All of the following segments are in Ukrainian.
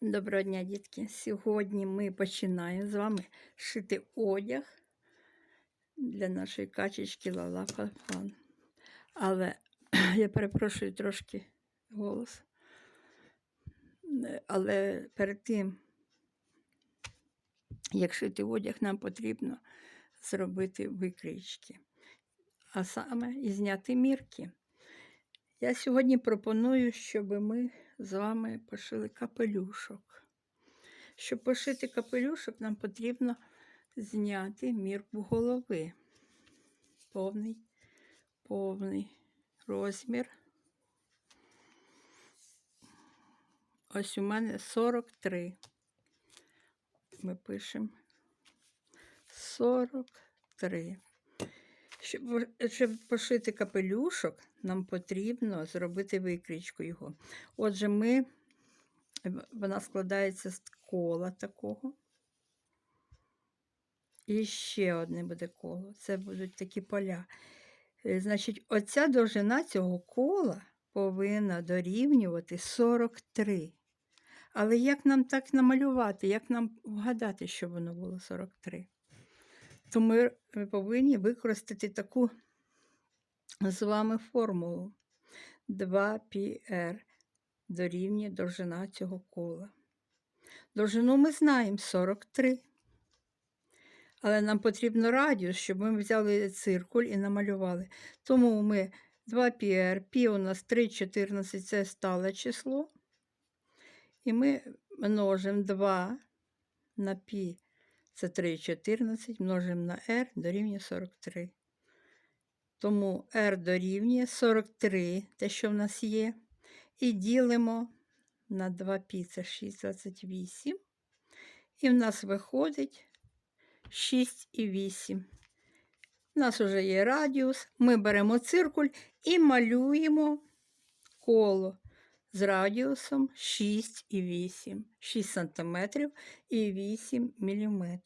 Доброго дня, дітки. Сьогодні ми починаємо з вами шити одяг для нашої качечки Лала Фан. Але я перепрошую трошки голос. Але перед тим, як шити одяг, нам потрібно зробити викрички, а саме і зняти мірки. Я сьогодні пропоную, щоб ми з вами пошили капелюшок. Щоб пошити капелюшок, нам потрібно зняти мірку голови. Повний, повний розмір. Ось у мене 43. Ми пишемо 43. Щоб, щоб пошити капелюшок, нам потрібно зробити викрічку його. Отже, ми, вона складається з кола такого. І ще одне буде коло. Це будуть такі поля. Е, Значить, оця довжина цього кола повинна дорівнювати 43. Але як нам так намалювати, як нам вгадати, що воно було 43? то ми повинні використати таку з вами формулу 2πr дорівнює довжина цього кола. Довжину ми знаємо 43. Але нам потрібно радіус, щоб ми взяли циркуль і намалювали. Тому ми 2πr, π у нас 3,14 це стале число. І ми множимо 2 на π це 3,14 множимо на r дорівнює 43. Тому r дорівнює 43, те, що в нас є. І ділимо на 2π, це 6,28. І в нас виходить 6,8. У нас вже є радіус. Ми беремо циркуль і малюємо коло з радіусом 6,8, 6 см і 8 мм.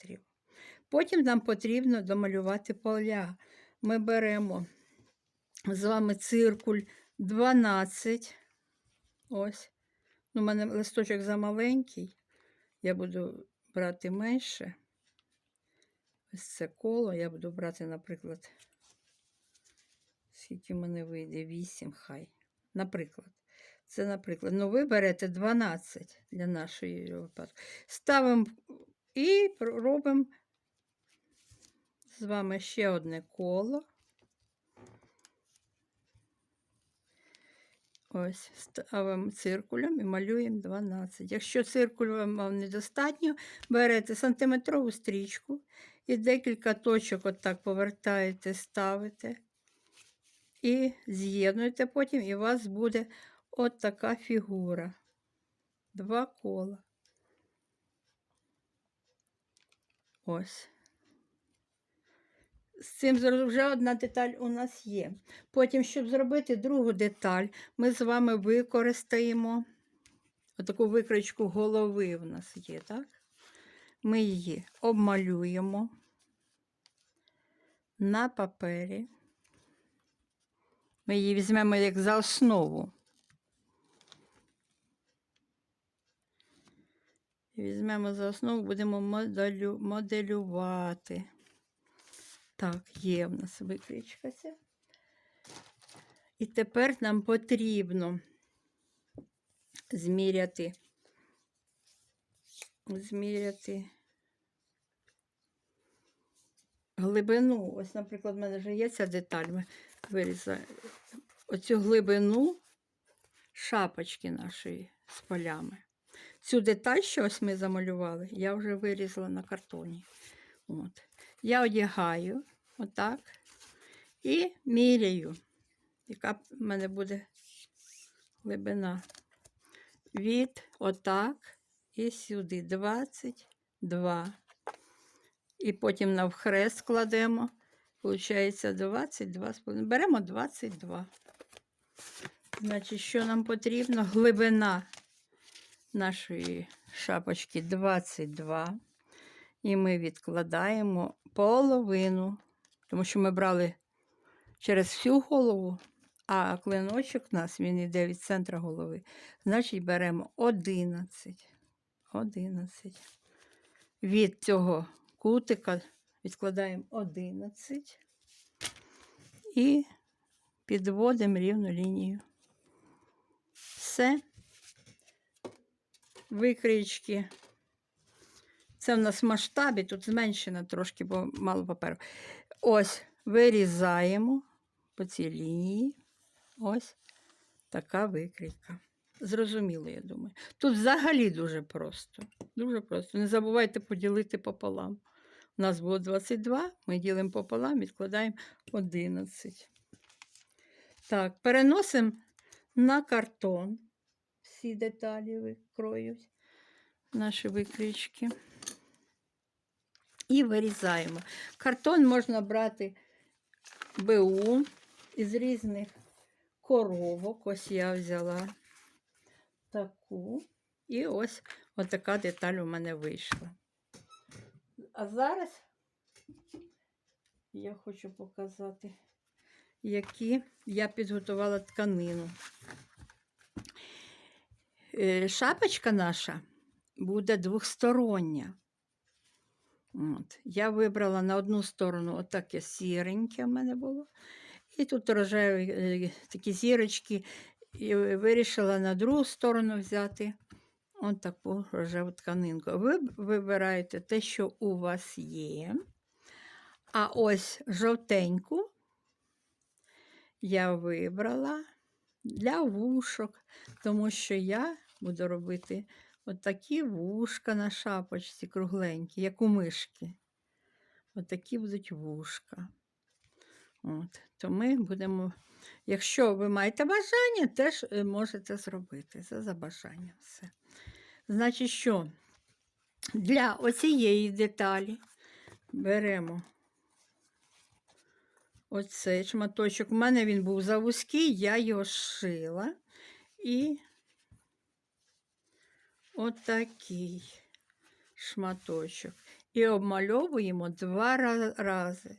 Потім нам потрібно домалювати поля. Ми беремо з вами циркуль 12. Ось. У мене листочок замаленький. Я буду брати менше. Ось це коло. Я буду брати, наприклад, скільки в мене вийде 8 хай. Наприклад. Це, наприклад, ну ви берете 12 для нашої випадку. Ставимо і робимо з вами ще одне коло. Ось, ставимо циркулем і малюємо 12. Якщо циркуль вам недостатньо, берете сантиметрову стрічку і декілька точок отак повертаєте, ставите і з'єднуєте потім, і у вас буде От така фігура. Два кола. Ось. З цим вже одна деталь у нас є. Потім, щоб зробити другу деталь, ми з вами використаємо таку викричку голови у нас є, так? Ми її обмалюємо на папері. Ми її візьмемо як за основу. Візьмемо за основу, будемо моделю, моделювати. Так, є в нас викричка ця. І тепер нам потрібно зміряти, зміряти глибину. Ось, наприклад, в мене вже є ця деталь. Ми вирізаємо оцю глибину шапочки нашої з полями. Цю деталь, що ось ми замалювали, я вже вирізала на картоні. От. Я одягаю отак і міряю, яка в мене буде глибина. Від отак і сюди 22. І потім навхрест кладемо. Получається 22. Беремо 22. Значить, що нам потрібно? Глибина нашої шапочки 22. І ми відкладаємо половину, тому що ми брали через всю голову, а клиночок у нас він йде від центра голови. Значить, беремо 11. 11. Від цього кутика відкладаємо 11 і підводимо рівну лінію. Все. Викрички. Це в нас в масштабі, тут зменшено трошки, бо мало паперу. Ось вирізаємо по цій лінії. Ось така викрійка. Зрозуміло, я думаю. Тут взагалі дуже просто. Дуже просто. Не забувайте поділити пополам. У нас було 22, ми ділимо пополам, відкладаємо 11. Так, переносимо на картон. Всі деталі викроють наші викрічки. І вирізаємо. Картон можна брати БУ із різних коробок. Ось я взяла таку. І ось отака деталь у мене вийшла. А зараз я хочу показати, які я підготувала тканину. Е, Шапочка наша буде двохстороння. От. Я вибрала на одну сторону отаке сіреньке в мене було. І тут рожеві е, такі зірочки. І вирішила на другу сторону взяти от таку рожеву тканинку. Ви вибираєте те, що у вас є. А ось жовтеньку я вибрала для вушок, тому що я буду робити от такі вушка на шапочці кругленькі, як у мишки. От такі будуть вушка. От, то ми будемо, якщо ви маєте бажання, теж е, можете зробити. Це за бажанням все. Значить, що для оцієї деталі беремо оцей шматочок. У мене він був завузький, я його шила. І отакий шматочок. І обмальовуємо два рази.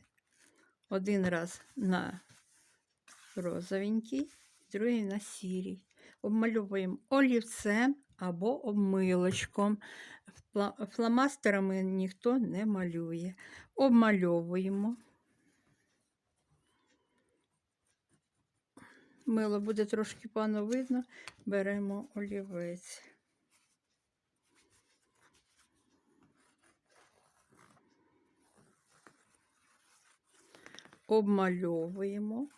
Один раз на розовенький, другий на сірій. Обмальовуємо олівцем або обмилочком. Фла- Фломастерами ніхто не малює. Обмальовуємо. Мило буде трошки пану видно, беремо олівець. Обмальовуємо.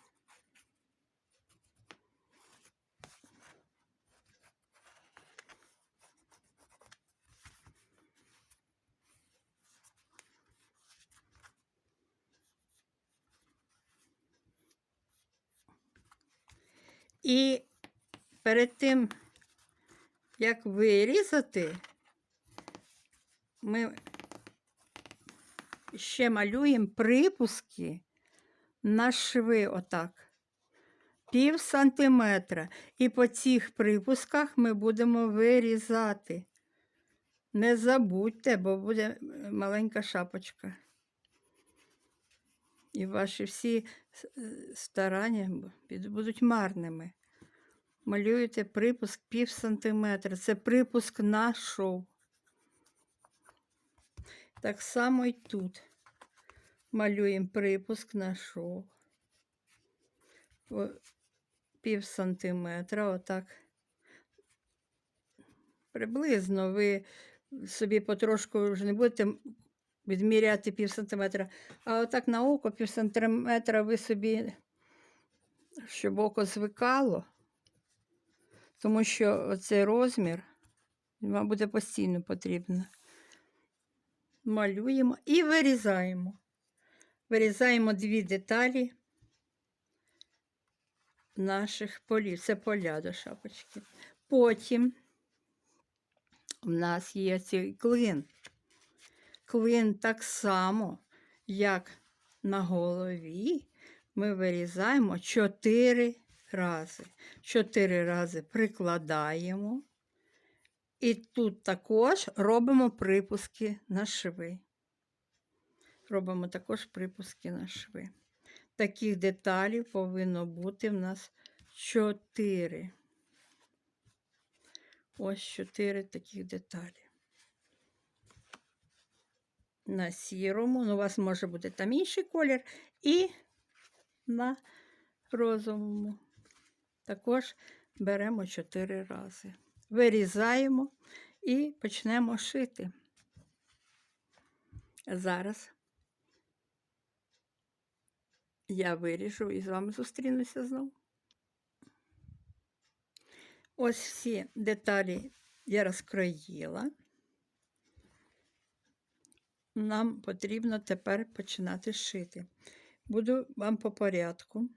І перед тим, як вирізати, ми ще малюємо припуски на шви отак. Пів сантиметра. І по цих припусках ми будемо вирізати. Не забудьте, бо буде маленька шапочка. І ваші всі е, старання будуть марними. Малюєте припуск пів сантиметра. Це припуск на шов. Так само і тут. Малюємо припуск на шов. Пів сантиметра, отак. Приблизно ви собі потрошку вже не будете відміряти пів сантиметра, а отак на око пів сантиметра ви собі, щоб око звикало, тому що цей розмір вам буде постійно потрібно. Малюємо і вирізаємо. Вирізаємо дві деталі наших полів. Це поля до шапочки. Потім в нас є цей клин. Клин так само, як на голові, ми вирізаємо чотири рази. Чотири рази прикладаємо. І тут також робимо припуски на шви. Робимо також припуски на шви. Таких деталей повинно бути в нас 4. Ось 4 таких деталі. На сірому, ну, у вас може бути там інший колір, і на розовому. Також беремо 4 рази. Вирізаємо і почнемо шити. Зараз я виріжу і з вами зустрінуся знову. Ось всі деталі я розкроїла. Нам потрібно тепер починати шити. Буду вам по порядку.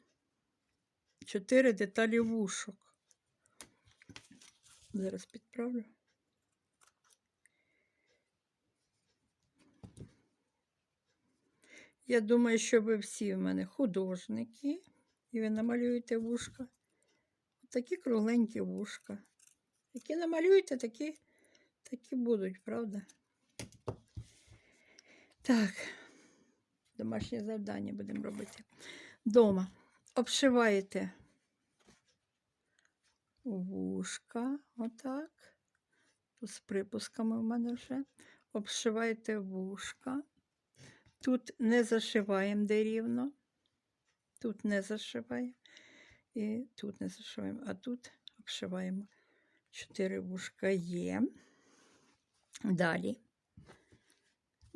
Чотири деталі вушок. Зараз підправлю. Я думаю, що ви всі в мене художники, і ви намалюєте вушка. Такі кругленькі вушка. Які намалюєте, такі, такі будуть, правда? Так, домашнє завдання будемо робити. Дома обшиваєте вушка, отак. З припусками в мене вже. Обшиваєте вушка. Тут не зашиваємо де рівно. Тут не зашиваємо. І тут не зашиваємо, а тут обшиваємо. Чотири вушка є. Далі.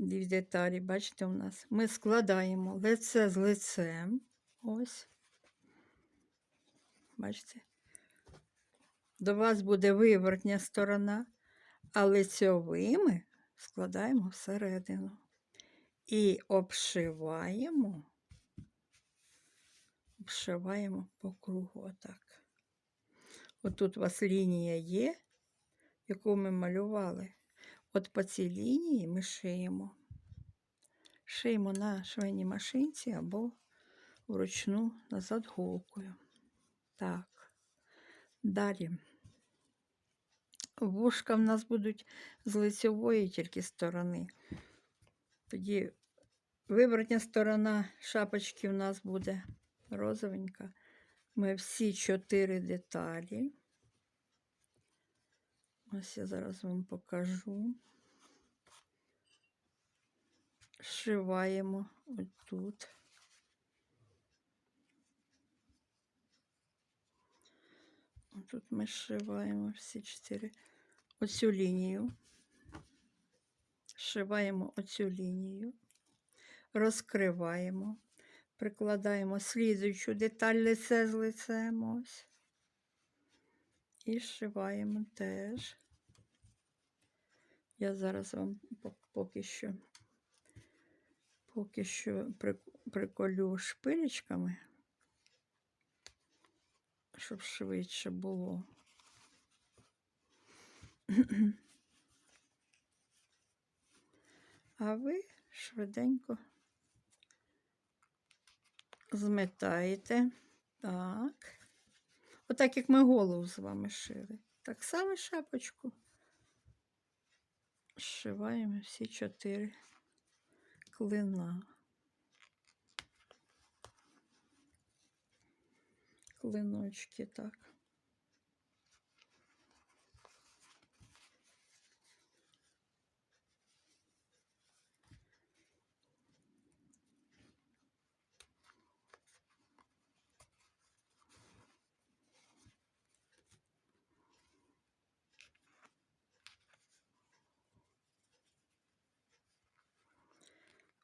Дві деталі, бачите, у нас. Ми складаємо лице з лицем. Ось. Бачите? До вас буде виворотня сторона, а лицьовими складаємо всередину. І обшиваємо, обшиваємо по кругу отак. Отут у вас лінія є, яку ми малювали. От по цій лінії ми шиємо. Шиємо на швейній машинці або вручну назад голкою. Так. Далі. Вушка в нас будуть з лицевої тільки сторони. Тоді виворотня сторона шапочки в нас буде розовенька. Ми всі чотири деталі. Ось я зараз вам покажу. Шиваємо отут. Тут ми шиваємо всі чотири оцю лінію. Шиваємо оцю лінію, розкриваємо, прикладаємо слідуючу деталь лице з лицем ось. І зшиваємо теж. Я зараз вам поки що поки що приколю шпилечками, щоб швидше було. А ви швиденько зметаєте. Так. Отак, як ми голову з вами шили. Так само шапочку. Зшиваємо всі чотири клина. Клиночки так.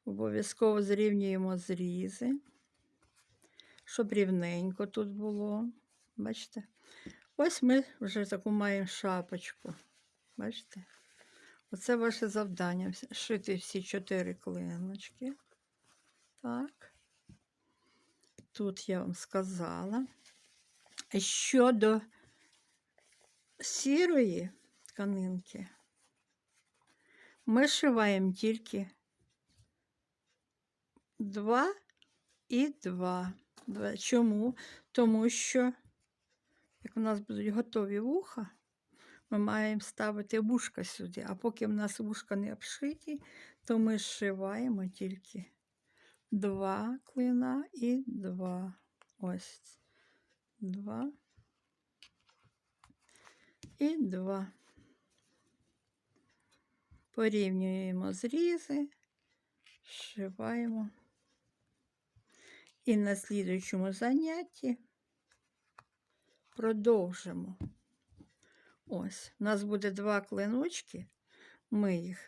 Обов'язково зрівнюємо зрізи, щоб рівненько тут було. Бачите? Ось ми вже таку маємо шапочку. Бачите? Оце ваше завдання. Шити всі чотири клиночки. Так. Тут я вам сказала. Щодо сірої тканинки, ми шиваємо тільки Два і два. Чому? Тому що, як у нас будуть готові вуха, ми маємо ставити вушка сюди. А поки в нас вушка не обшиті, то ми зшиваємо тільки два клина і два. Ось два і два. Порівнюємо зрізи Зшиваємо. І на слідуючому занятті продовжимо. Ось, у нас буде два клиночки, ми їх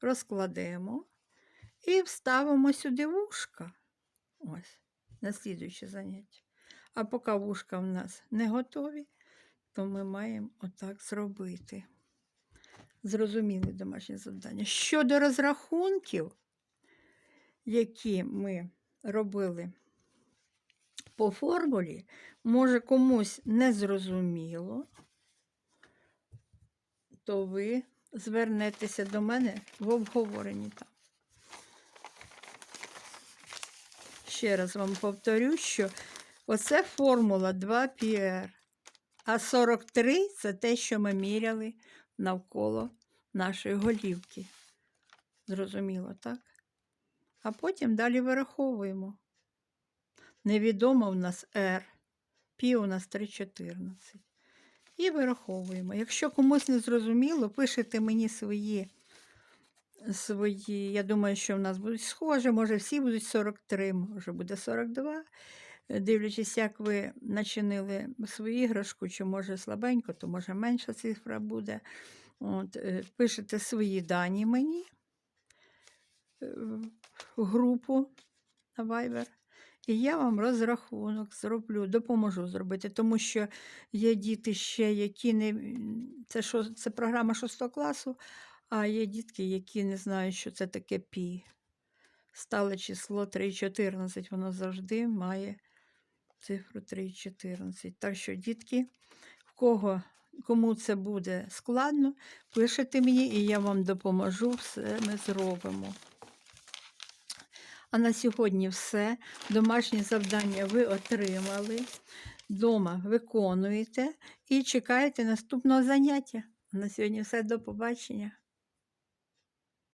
розкладемо і вставимо сюди вушка. Ось, на слідуюче заняття. А поки вушка в нас не готові, то ми маємо отак зробити. Зрозуміли домашнє завдання. Щодо розрахунків, які ми робили по формулі, може комусь не зрозуміло, то ви звернетеся до мене в обговоренні там. Ще раз вам повторю, що оце формула 2πr, а 43 це те, що ми міряли навколо нашої голівки. Зрозуміло, так? А потім далі вираховуємо. Невідомо в нас R, пі у нас 3,14. І вираховуємо. Якщо комусь не зрозуміло, пишете мені свої, свої. Я думаю, що в нас будуть схожі, може всі будуть 43, може буде 42. Е, Дивлячись, як ви начинили свою іграшку, чи може слабенько, то може менша цифра буде. От, е, пишете свої дані мені е, в групу на Viber. І я вам розрахунок зроблю, допоможу зробити, тому що є діти ще, які не. Це, шо, це програма 6 класу, а є дітки, які не знають, що це таке пі. Стале число 3,14, воно завжди має цифру 3,14. Так що, дітки, в кого, кому це буде складно, пишете мені, і я вам допоможу, все ми зробимо. А на сьогодні все. Домашні завдання ви отримали. Дома виконуєте і чекаєте наступного заняття. На сьогодні все. До побачення.